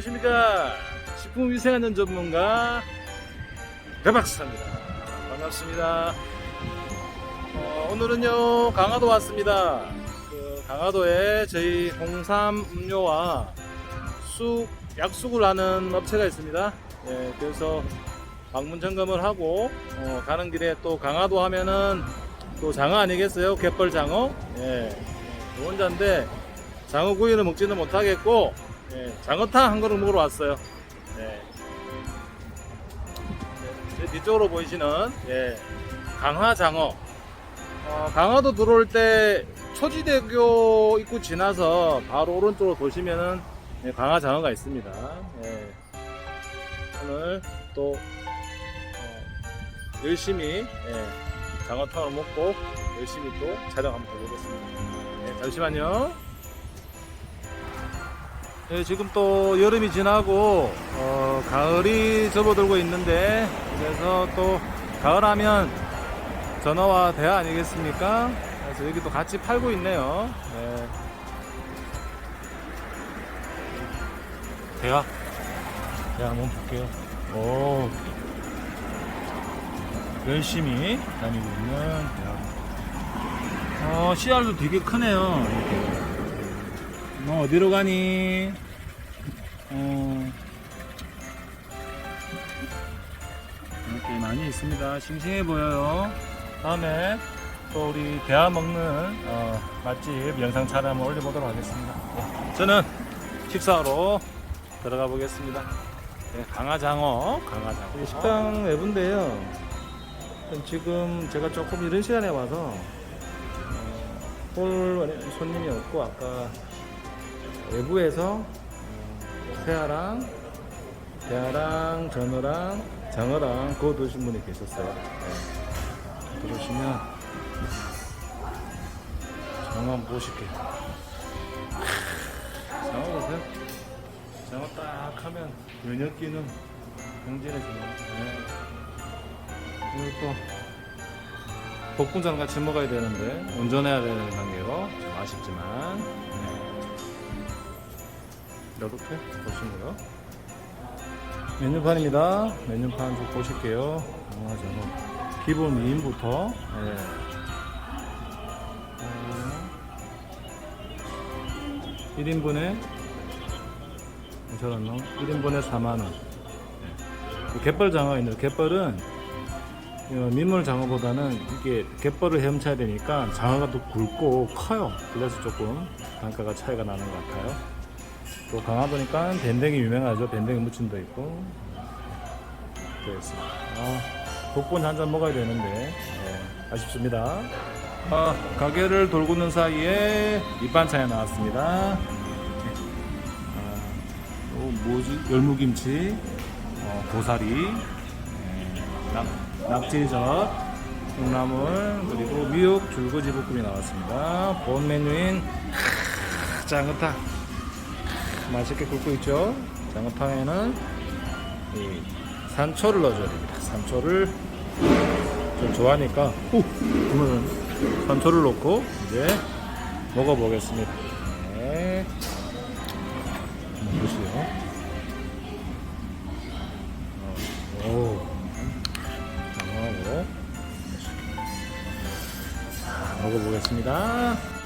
안녕하십니까. 식품 위생안전 전문가 배박사입니다. 반갑습니다. 어, 오늘은요 강화도 왔습니다. 그 강화도에 저희 홍삼 음료와 쑥 약쑥을 하는 업체가 있습니다. 예, 그래서 방문 점검을 하고 어, 가는 길에 또 강화도 하면은 또 장어 아니겠어요? 갯벌 장어? 예, 저 혼자인데 장어 구이를 먹지는 못하겠고 예, 장어탕 한 그릇 먹으러 왔어요. 네. 네, 제 뒤쪽으로 보이시는 예, 강화 장어. 어, 강화도 들어올 때 초지대교 입구 지나서 바로 오른쪽으로 도시면은 예, 강화 장어가 있습니다. 예. 오늘 또 어, 열심히 예, 장어탕을 먹고 열심히 또 촬영 한번 해보겠습니다. 네, 잠시만요. 네, 지금 또 여름이 지나고 어, 가을이 접어들고 있는데 그래서 또 가을하면 전어와 대하 아니겠습니까? 그래서 여기 또 같이 팔고 있네요. 네. 대하, 대하 한번 볼게요. 오, 열심히 다니고 있는 대하. 어, 씨알도 되게 크네요. 이렇게. 너 어디로 가니? 어, 이렇게 많이 있습니다. 싱싱해 보여요. 다음에 또 우리 대하 먹는 어, 맛집 영상 촬영을 올려보도록 하겠습니다. 네, 저는 식사로 들어가 보겠습니다. 네, 강화장어, 강화장어. 식당 외부인데요. 지금 제가 조금 이런 시간에 와서 어, 홀 손님이 없고 아까 외부에서 어, 새아랑 대하랑 전어랑 장어랑 그거 드신 분이 계셨어요. 네. 들어오시면 장어 한번 보실게요. 장어 보세요. 장어 딱 하면 면역 기는 경진해지네요. 네. 그리고 또 복분장 같이 먹어야 되는데 운전해야 되는 관계로 좀 아쉽지만 네. 이렇게 보시고요. 메뉴판입니다. 메뉴판 좀 보실게요. 아, 저거 기본 2인부터 예. 어, 1인분에 저런 놈 1인분에 4만원 예. 갯벌 장어가 있는데 갯벌은 어, 민물 장어보다는 이게 갯벌을 헤엄쳐야 되니까 장어가 더 굵고 커요. 그래서 조금 단가가 차이가 나는 것 같아요. 또 강화도니까 밴댕이 유명하죠. 밴댕이 무침도 있고. 되겠습니다. 아, 복분 한잔 먹어야 되는데 예, 아쉽습니다. 아, 가게를 돌고 있는 사이에 밑반찬이 나왔습니다. 네. 아, 또 뭐지? 열무김치, 어, 고사리, 예, 낙, 낙지젓, 콩나물 그리고 미역 줄거지 볶음이 나왔습니다. 본 메뉴인 장어탕. 맛있게 굽고 있죠. 장어탕에는 이 산초를 넣어줘야 됩니다. 산초를 좀 좋아하니까 오, 그러면 산초를 넣고 이제 먹어보겠습니다. 네. 보시죠. 어, 오, 장어하고 자, 먹어보겠습니다.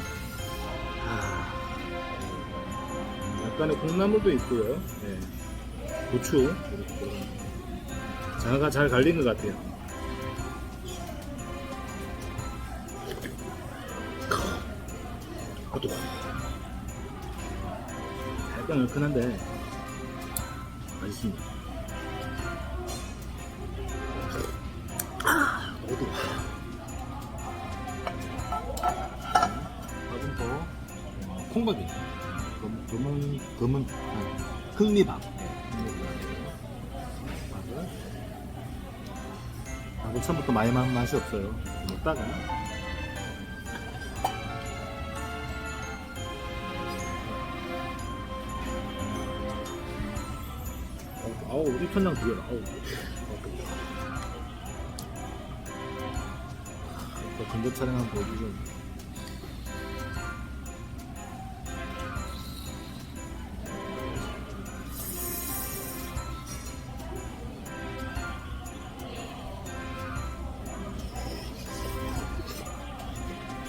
약간의 콩나물도 있고요. 네. 고추 이렇게. 장어가 잘 갈린 것 같아요. 그것도 약간 얼큰한데 맛있습니다. 아, 그것도 밥은 또 어, 콩밥이에요. 검- 검은 검은 아, 흑미밥. 밥을 밥을 처음부터 많이 먹는 맛이 없어요. 먹다가 아우 우리 천장 두개 아우 또 근접 촬영 한번 보여주죠.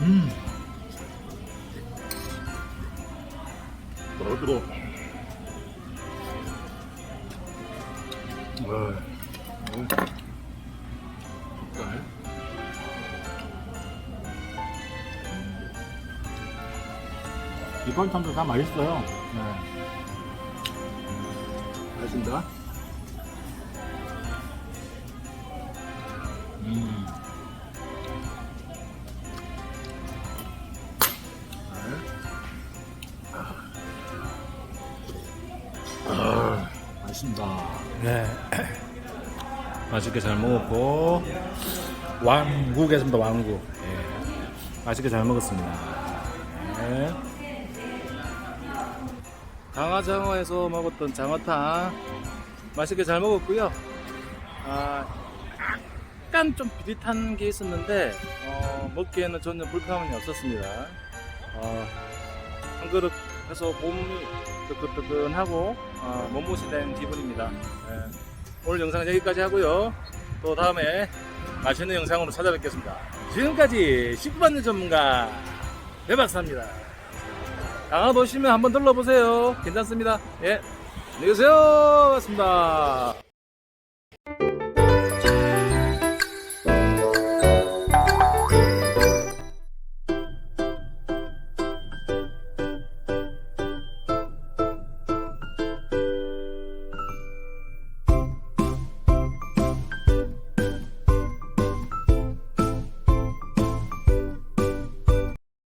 음. 들어 들어. 와. 음. 젓갈. 이번탕도 다 맛있어요. 네. 맛있다. 음. 아, 맛있다. 네. 맛있게 잘 먹었고 왕국했습니다. 왕국. 예. 맛있게 잘 먹었습니다. 네. 강화장어에서 먹었던 장어탕 맛있게 잘 먹었고요. 아, 약간 좀 비릿한 게 있었는데 어, 먹기에는 전혀 불편함이 없었습니다. 어, 한 그릇 해서 몸이 뜨끈뜨끈하고 어, 몸보신 된 기분입니다. 예. 오늘 영상은 여기까지 하고요. 또 다음에 맛있는 영상으로 찾아뵙겠습니다. 지금까지 19만 년 전문가 대박사입니다. 강화도 오시면 한번 들러보세요. 괜찮습니다. 예. 안녕히 계세요. 반갑습니다.